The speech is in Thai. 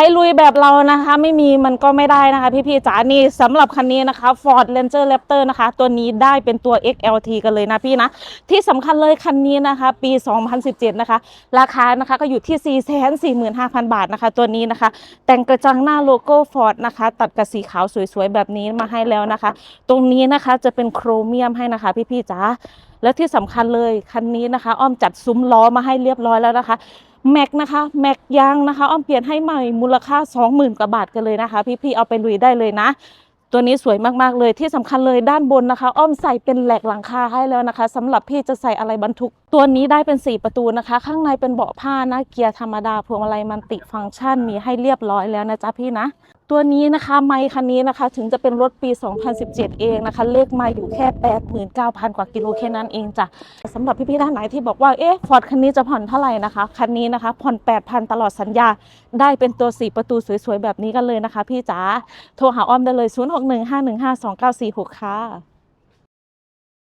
ายลุยแบบเรานะคะ ไม่มีมันก็ไม่ได้นะคะ พี่ๆจ๋านี่สำหรับคันนี้นะคะ Ford Ranger Raptor นะคะ ตัวนี้ได้เป็นตัว XLT กันเลยนะพี่นะ ที่สำคัญเลยคันนี้นะคะ ปี 2017 นะคะ ราคานะคะก็อยู่ที่ 445,000 บาทนะคะ ตัวนี้นะคะ แต่งกระจังหน้าโลโก้ Ford นะคะ ตัดกับสีขาวสวยๆ แบบนี้มาให้แล้วนะคะ ตรงนี้นะคะจะเป็นโครเมียมให้นะคะ พี่ๆจ๋าแล้วที่สำคัญเลยคันนี้นะคะ อ้อมจัดซุ้มล้อมาให้เรียบร้อยแล้วนะคะ แม็กนะคะแม็กยางนะคะอ้อมเปลี่ยนให้ใหม่มูลค่า 20,000กว่าบาทกันเลยนะคะ พี่ๆเอาไปลุยได้เลยนะ ตัวนี้สวยมากๆเลยที่สำคัญเลยด้านบนนะคะ อ้อมใส่เป็นแหลกหลังคาให้แล้วนะคะสำหรับพี่จะใส่อะไรบรรทุก ตัวนี้ได้เป็น 4 ประตูนะคะ ข้างในเป็นเบาะผ้านะเกียร์ธรรมดาพวงมาลัยมันติฟังก์ชันมีให้เรียบร้อยแล้วนะจ๊ะพี่นะ ตัวนี้นะคะไมค์คันนี้นะคะ ถึงจะเป็นรถปี 2017 เองนะคะ เลขไมอยู่แค่ 89,000 กว่ากิโลแค่นั้นเองจ้ะสำหรับพี่ๆท่านไหนที่บอกว่าเอ๊ะฟอร์ดคันนี้จะผ่อนเท่าไหร่นะคะคันนี้นะคะผ่อน 8,000 ตลอดสัญญา ได้เป็นตัว 4 ประตูสวยๆ แบบนี้กันเลยนะคะ พี่จ๋าโทรหาอ้อมได้เลย 0615152946 ค่ะ